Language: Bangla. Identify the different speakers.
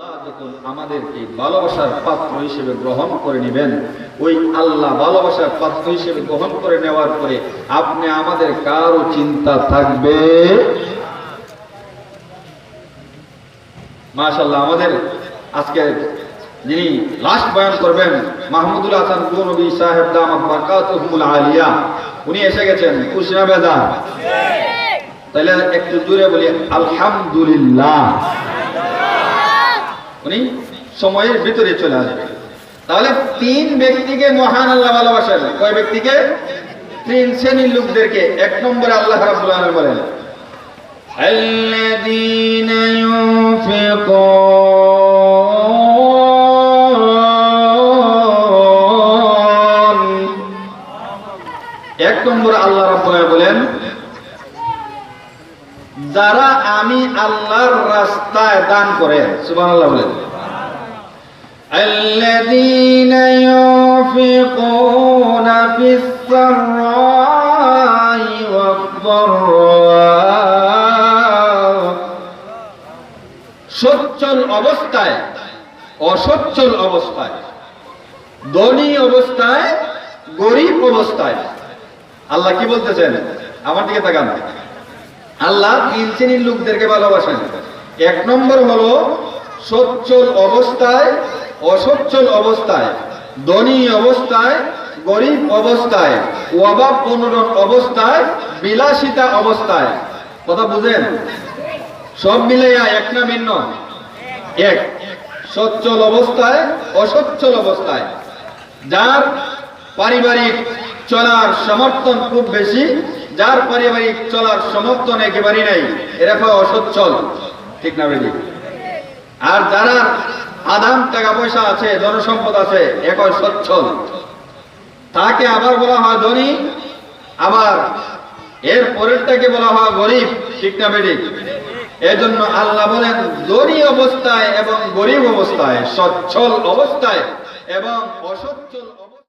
Speaker 1: আল্লাহ যখন আমাদেরকে ভালোবাসার পাত্র হিসেবে গ্রহণ করে নেবেন ওই আল্লাহ ভালোবাসার পাত্র হিসেবে গ্রহণ করে নেওয়ার পরে আপনি আমাদের কারও চিন্তা থাকবে? মাশাল্লাহ আমাদের আজকে যিনি লাস্ট বয়ান করবেন মাহমুদুল হাসান নবী সাহেব দামাত বারকাতুহুল আলিয়া উনি এসে গেছেন কুশিয়া বেদা তাহলে একটু জুড়ে বলি আলহামদুলিল্লাহ। উনি সময়ের ভিতরে চলে আসবে তাহলে তিন ব্যক্তিকে মহান আল্লাহ ভালোবাসেন কয় ব্যক্তিকে তিন শ্রেণীর লোকদেরকে এক নম্বরে আল্লাহ রাব্বুল আলামিন বলেন الذين ينفقون এক নম্বর আল্লাহ রাব্বুল আলামিন বলেন যারা আমি আল্লাহর রাস্তায় দান করে সুবহানাল্লাহ বলেন الذين ينفقون في السراء والضراء সচ্ছল অবস্থায় অসচ্ছল অবস্থায় ধনী অবস্থায় গরিব অবস্থায় আল্লাহ কি বলতেছেন আমার দিকে তাকান আল্লাহ তিন শ্রেণির লোকদেরকে ভালোবাসেন। এক নম্বর হলো সচ্ছল অবস্থায়, অসচ্ছল অবস্থায়, ধনী অবস্থায়, গরিব অবস্থায়, অভাব পনরন অবস্থায়, বিলাসিতা অবস্থায়। কথা বুঝেন? সব মিলাইয়া এক না ভিন্ন? এক। সচ্ছল অবস্থায়, অসচ্ছল অবস্থায়। যার পারিবারিক চলার সমর্থন খুব বেশি যার পারিবারিক চলার সমর্থন একেবারেই নাই, এরা অসচ্ছল। ঠিক না বেদি আর যারা আদান টাকা পয়সা আছে জনসম্পদ আছে এক সচ্ছল। তাকে আবার বলা হয় ধনী, আবার এর পরেরটাকে বলা হয় গরিব। ঠিক না বেদি এজন্য আল্লাহ বলেন, ধনী অবস্থায় এবং গরিব অবস্থায়, সচ্ছল অবস্থায় এবং অসচ্ছল